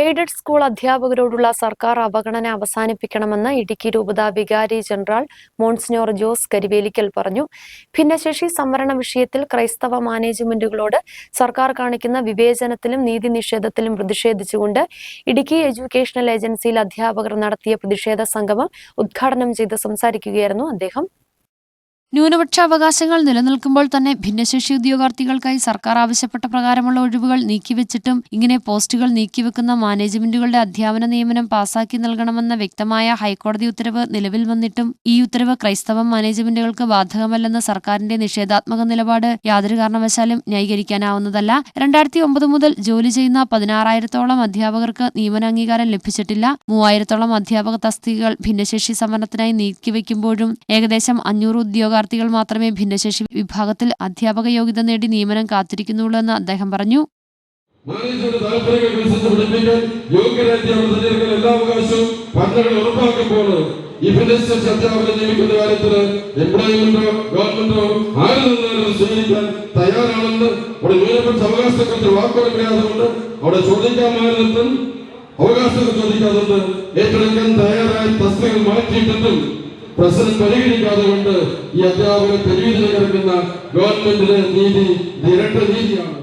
Aided school അധ്യാപകരോടുള്ള സർക്കാർ അവഗണന അവസാനിപ്പിക്കണമെന്ന് ഇടുക്കി രൂപത വികാരി ജനറൽ മോൺസിനോർ ജോസ് കരിവേലിക്കൽ പറഞ്ഞു. ഭിന്നശേഷി സംവരണ വിഷയത്തിൽ ക്രൈസ്തവ മാനേജ്മെന്റുകളോട് സർക്കാർ കാണിക്കുന്ന വിവേചനത്തിലും നീതി നിഷേധത്തിലും പ്രതിഷേധിച്ചുകൊണ്ട് ഇടുക്കി എഡ്യൂക്കേഷണൽ ഏജൻസിയിൽ അധ്യാപകർ നടത്തിയ പ്രതിഷേധ സംഗമം ഉദ്ഘാടനം ചെയ്ത് സംസാരിക്കുകയായിരുന്നു അദ്ദേഹം. ന്യൂനപക്ഷ അവകാശങ്ങൾ നിലനിൽക്കുമ്പോൾ തന്നെ ഭിന്നശേഷി ഉദ്യോഗാർത്ഥികൾക്കായി സർക്കാർ ആവശ്യപ്പെട്ട പ്രകാരമുള്ള ഒഴിവുകൾ നീക്കിവെച്ചിട്ടും ഇങ്ങനെ പോസ്റ്റുകൾ നീക്കിവെക്കുന്ന മാനേജ്മെന്റുകളുടെ അധ്യാപന നിയമനം പാസാക്കി നൽകണമെന്ന വ്യക്തമായ ഹൈക്കോടതി ഉത്തരവ് നിലവിൽ വന്നിട്ടും ഈ ഉത്തരവ് ക്രൈസ്തവ മാനേജ്മെന്റുകൾക്ക് ബാധകമല്ലെന്ന സർക്കാരിന്റെ നിഷേധാത്മക നിലപാട് യാതൊരു കാരണവശാലും ന്യായീകരിക്കാനാവുന്നതല്ല. രണ്ടായിരത്തി ഒമ്പത് മുതൽ ജോലി ചെയ്യുന്ന പതിനാറായിരത്തോളം അധ്യാപകർക്ക് നിയമന അംഗീകാരം ലഭിച്ചിട്ടില്ല. മൂവായിരത്തോളം അധ്യാപക തസ്തികകൾ ഭിന്നശേഷി സംവരണത്തിനായി നീക്കിവെക്കുമ്പോഴും ഏകദേശം അഞ്ഞൂറ് ഉദ്യോഗാർത്ഥികൾ മാത്രമേ ഭിന്നശേഷി വിഭാഗത്തിൽ അധ്യാപക യോഗ്യത നേടി നിയമനം കാത്തിരിക്കുന്നുള്ളൂ എന്ന് അദ്ദേഹം പറഞ്ഞു. ഈ ഭിന്നശേഷി അധ്യാപകരെ തയ്യാറാണെന്ന് അവിടെ ഏറ്റെടുക്കാൻ തയ്യാറായ തസ്തികൾ മാറ്റിയിട്ടിട്ടും പ്രശ്നം പരിഹരിക്കാതെ കൊണ്ട് ഈ അധ്യാപകരെ തെരുവിൽ കിടക്കുന്ന ഗവൺമെന്റിലെ നീതി നിരട്ട നീതിയാണ്.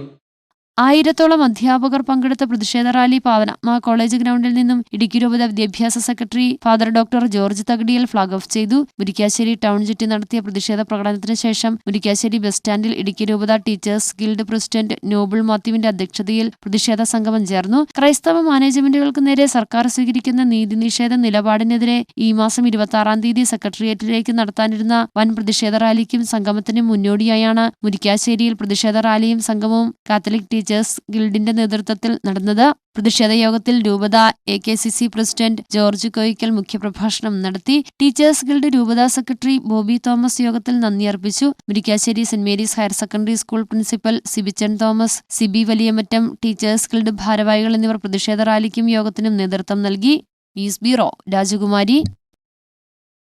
ആയിരത്തോളം അധ്യാപകർ പങ്കെടുത്ത പ്രതിഷേധ റാലി പാവനാത്മ കോളേജ് ഗ്രൗണ്ടിൽ നിന്നും ഇടുക്കി രൂപത വിദ്യാഭ്യാസ secretary father doctor George Thakadiyil flag off ചെയ്തു. മുരിക്കാശ്ശേരി ടൗൺ ചുറ്റി നടത്തിയ പ്രതിഷേധ പ്രകടനത്തിന് ശേഷം മുരിക്കാശ്ശേരി ബസ് സ്റ്റാൻഡിൽ ഇടുക്കി രൂപത ടീച്ചേഴ്സ് ഗിൽഡ് പ്രസിഡന്റ് നോബിൾ മാത്യുവിന്റെ അധ്യക്ഷതയിൽ പ്രതിഷേധ സംഗമം ചേർന്നു. ക്രൈസ്തവ മാനേജ്മെന്റുകൾക്ക് നേരെ സർക്കാർ സ്വീകരിക്കുന്ന നീതി നിഷേധ നിലപാടിനെതിരെ ഈ മാസം ഇരുപത്തി ആറാം തീയതി സെക്രട്ടേറിയറ്റിലേക്ക് നടത്താനിരുന്ന വൻ പ്രതിഷേധ റാലിക്കും സംഗമത്തിനും മുന്നോടിയായാണ് മുരിക്കാശ്ശേരിയിൽ പ്രതിഷേധ റാലിയും സംഗമവും. കാത്തലിക് ടീച്ചേഴ്സ് ഗിൽഡിന്റെ നേതൃത്വത്തിൽ നടന്നത്. പ്രതിഷേധ യോഗത്തിൽ രൂപത A K C C president George Koickal മുഖ്യപ്രഭാഷണം നടത്തി. ടീച്ചേഴ്സ് ഗിൽഡ് രൂപത സെക്രട്ടറി ബോബി തോമസ് യോഗത്തിൽ നന്ദി അർപ്പിച്ചു. Murickassery saint Mary's higher secondary school principal Sibichan Thomas Sibi Valiyamattam teachers guild ഭാരവാഹികൾ എന്നിവർ പ്രതിഷേധ റാലിക്കും യോഗത്തിനും നേതൃത്വം നൽകി. ന്യൂസ് ബ്യൂറോ രാജകുമാരി.